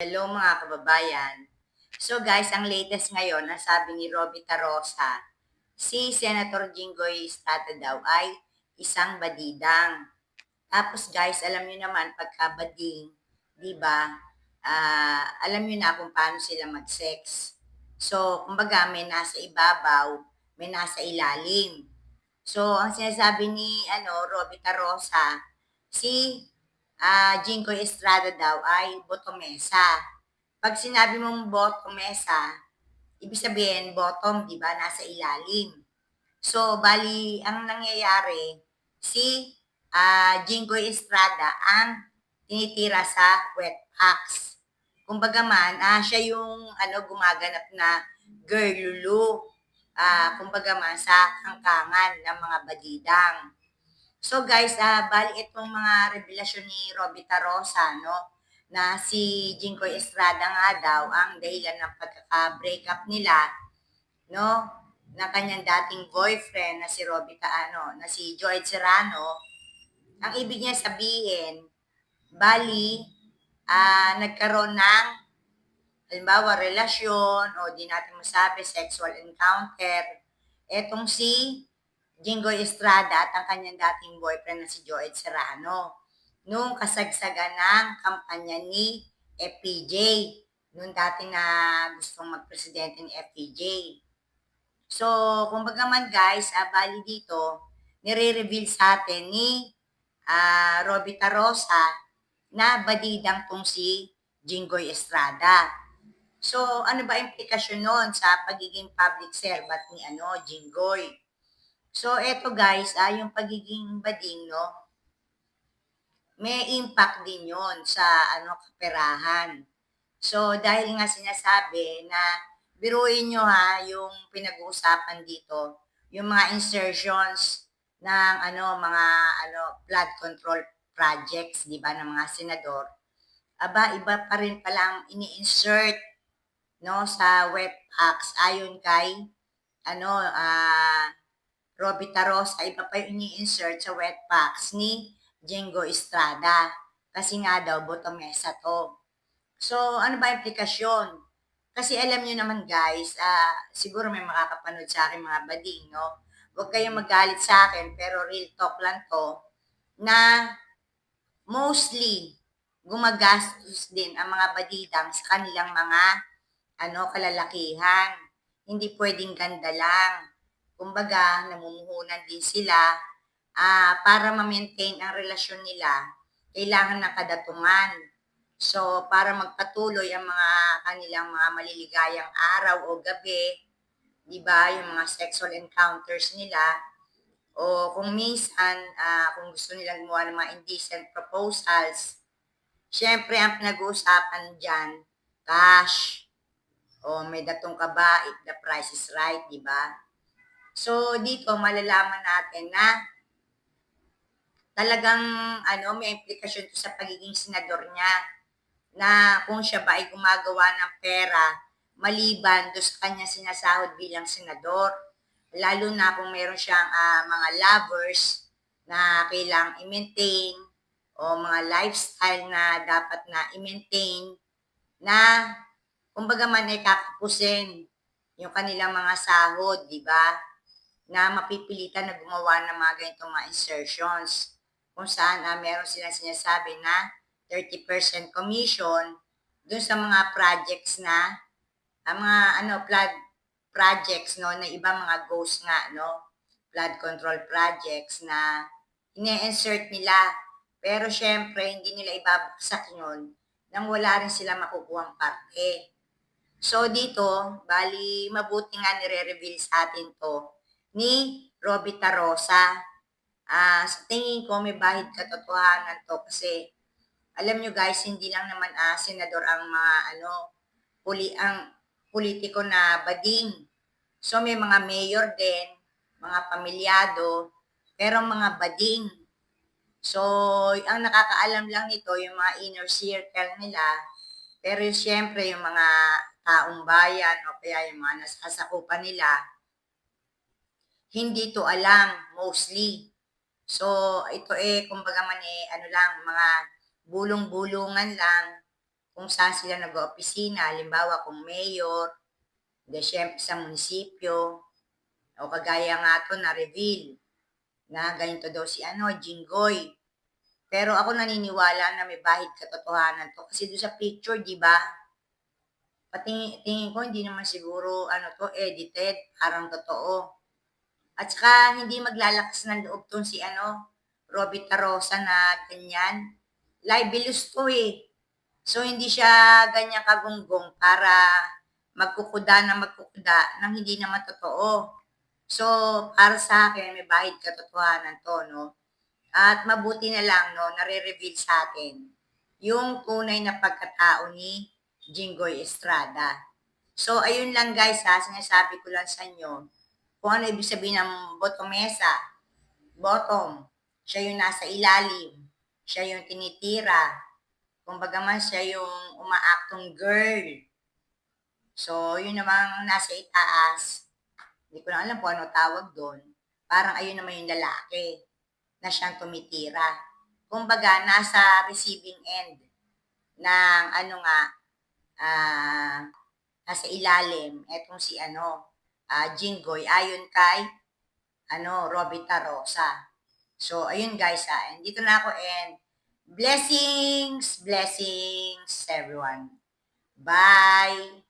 Hello mga kababayan. So guys, ang latest ngayon, nasabi ni Robby Tarosa, si Senator Jinggoy Estrada daw ay isang badidang. Tapos guys, alam niyo naman, pagka bading, di ba, ah, alam niyo na kung paano sila mag-sex. So, kumbaga, may nasa ibabaw, may nasa ilalim. So, ang sinasabi ni ano, Robby Tarosa, si ah Jinko Estrada daw ay botomesa. Pag sinabi mong botomesa, ibig sabihin bottom, di ba, nasa ilalim. So, bali, ang nangyayari, si ah Jinko Estrada ang tinitira sa wet packs. Kumbaga man, ah, siya yung ano, gumaganap na girl lulu. Ah, kumbaga man, sa kangkangan ng mga badidang. So guys, ah bali itong mga revelasyon ni Robby Tarosa, no, na si Jinkoy Estrada nga daw ang dahilan ng pagkaka-breakup nila, no, ng kanyang dating boyfriend na si Robby Ta, ano, na si Joy Serrano. Ang ibig niya sabihin, bali, ah nagkaroon ng halimbawa relasyon o di natin masabi sexual encounter. Etong si Jingoy Estrada at ang kanyang dating boyfriend na si Joed Serrano. Nung kasagsagan ng kampanya ni FPJ. Nung dati na gustong magpresidente ni FPJ. So, kumbaga man guys, ah, bali dito, nire-reveal sa atin ni ah, Robby Tarosa na badidang tong si Jingoy Estrada. So, ano ba implikasyon nun sa pagiging public servant ni ano, Jingoy? So, eto guys, ah, yung pagiging bading, no? May impact din yon sa ano, kaperahan. So, dahil nga sinasabi na biruin nyo ha, yung pinag-uusapan dito, yung mga insertions ng ano, mga ano, flood control projects, di ba, ng mga senador, aba, iba pa rin pala ang ini-insert no, sa web packs ayon kay ano, ah, Robby Tarosa, iba pa yung ini-insert sa wet packs ni Jengo Estrada. Kasi nga daw, botomesa to. So, ano ba implikasyon? Kasi alam nyo naman guys, ah, siguro may makakapanood sa akin mga bading, no? Huwag kayong magalit sa akin, pero real talk lang to, na mostly, gumagastos din ang mga badidang sa kanilang mga ano, kalalakihan. Hindi pwedeng ganda lang kumbaga, namumuhunan din sila ah, para ma-maintain ang relasyon nila, kailangan ng kadatungan. So, para magpatuloy ang mga kanilang mga maliligayang araw o gabi, di ba, yung mga sexual encounters nila, o kung minsan, ah, kung gusto nilang gumawa ng mga indecent proposals, syempre, ang pinag-uusapan dyan, cash, o may datong ka ba if the price is right, di ba? So, dito malalaman natin na talagang ano, may implikasyon to sa pagiging senador niya na kung siya ba ay gumagawa ng pera maliban do sa kanya sinasahod bilang senador. Lalo na kung meron siyang uh, mga lovers na kailangang i-maintain o mga lifestyle na dapat na i-maintain na kumbaga man ay kakapusin yung kanilang mga sahod, di ba? Na mapipilitan na gumawa ng mga ganitong mga insertions kung saan uh, meron silang sinasabi na 30% commission dun sa mga projects na uh, mga ano flood projects no na iba mga ghost nga no flood control projects na ine-insert nila pero syempre hindi nila ibabagsak yun nang wala rin sila makukuhang parte. So dito, bali mabuti nga nire-reveal sa atin to ni Robby Tarosa. Ah, sa tingin ko may bahid katotohanan to kasi alam nyo guys, hindi lang naman ah, senador ang mga ano, puli ang politiko na bading. So may mga mayor din, mga pamilyado, pero mga bading. So, ang nakakaalam lang nito, yung mga inner circle nila, pero siyempre yung mga taong bayan o kaya yung mga nasasakupan nila, hindi to alam mostly. So, ito eh, kumbaga man eh, ano lang, mga bulong-bulungan lang kung saan sila nag-opisina, halimbawa kung mayor, de syempre sa munisipyo, o kagaya nga to na reveal na ganito daw si ano, Jinggoy. Pero ako naniniwala na may bahid katotohanan to. Kasi doon sa picture, di ba? Pati tingin ko, hindi naman siguro ano to, edited, parang totoo. At saka, hindi maglalakas ng loob tong si ano, Robby Tarosa na ganyan. Libelous to eh. So, hindi siya ganyan kagunggong para magkukuda na magkukuda nang hindi naman totoo. So, para sa akin, may bahid katotohanan to, no? At mabuti na lang, no, nare-reveal sa atin yung tunay na pagkatao ni Jinggoy Estrada. So, ayun lang guys ha, sinasabi ko lang sa inyo kung ano ibig sabihin ng botomesa. Bottom, siya yung nasa ilalim, siya yung tinitira, kumbaga man siya yung umaaktong girl. So, yun namang nasa itaas, hindi ko na alam kung ano tawag doon. Parang ayun naman yung lalaki na siyang tumitira. Kumbaga, nasa receiving end ng ano nga, ah, nasa ilalim, etong si ano, ah, Jinggoy, ayon kay, ano, Robita Rosa. So, ayun guys ha, and dito na ako and blessings, blessings everyone. Bye!